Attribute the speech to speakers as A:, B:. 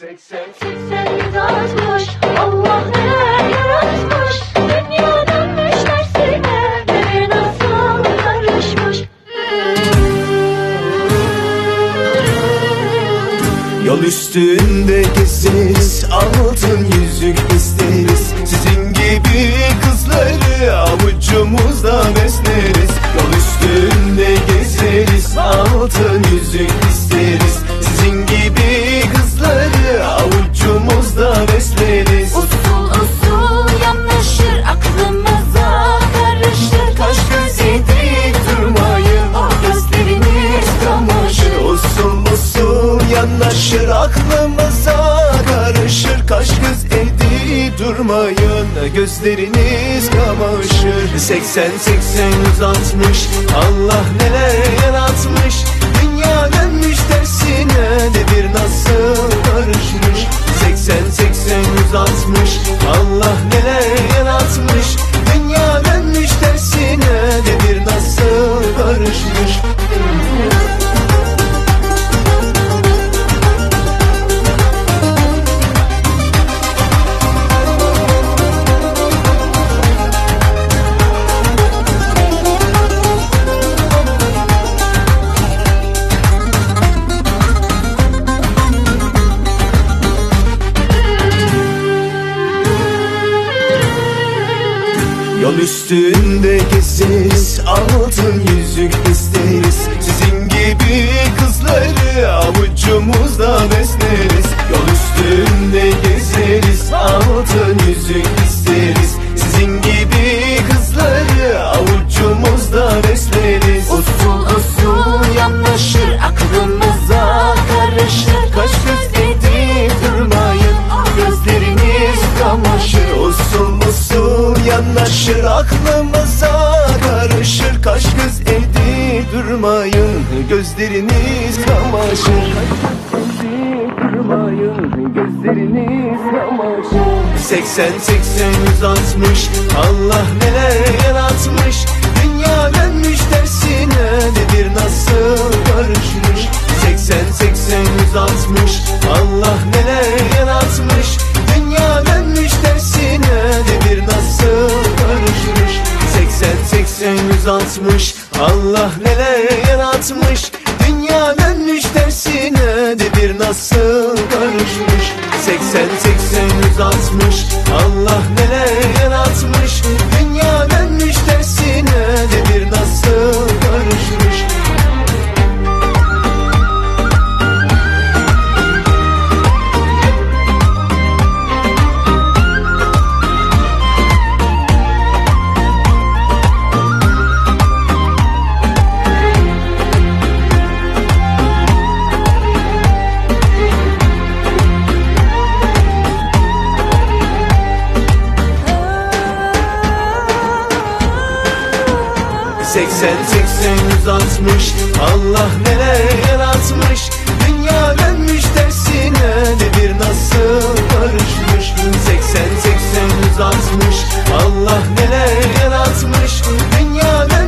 A: 80
B: Seksen yazmış Allah neler yaratmış Dünya dönmüş nasıl karışmış
A: Yol üstünde gezeriz Altın yüzük isteriz. Sizin gibi kızları Avucumuzda
B: yanaşır aklımıza karışır
A: Kaş göz edip durmayın.
B: Gözleriniz kamaşır.
A: 80 80 160 Allah neler yaratmış. Dünya dönmüş Yol üstünde gezeriz Altın yüzük isteriz Sizin gibi kızları Avucumuzda besleriz
B: aklımıza karışır
A: Kaş göz edip durmayın
B: gözleriniz kamaşır.
A: Durmayın gözleriniz kamaşır 80 80 160 Allah neler yaratmış 80 80 160 Allah neler yaratmış. Dünya dönmüş tersine devir nasıl karışmış 80 80 160 Allah neler yaratmış. Dünya Seksen, seksen, yüz altmış. Allah neler yaratmış Dünya dönmüş tersine Devir nasıl barışmış? Seksen, seksen, yüz Allah neler yaratmış Dünya dönmüş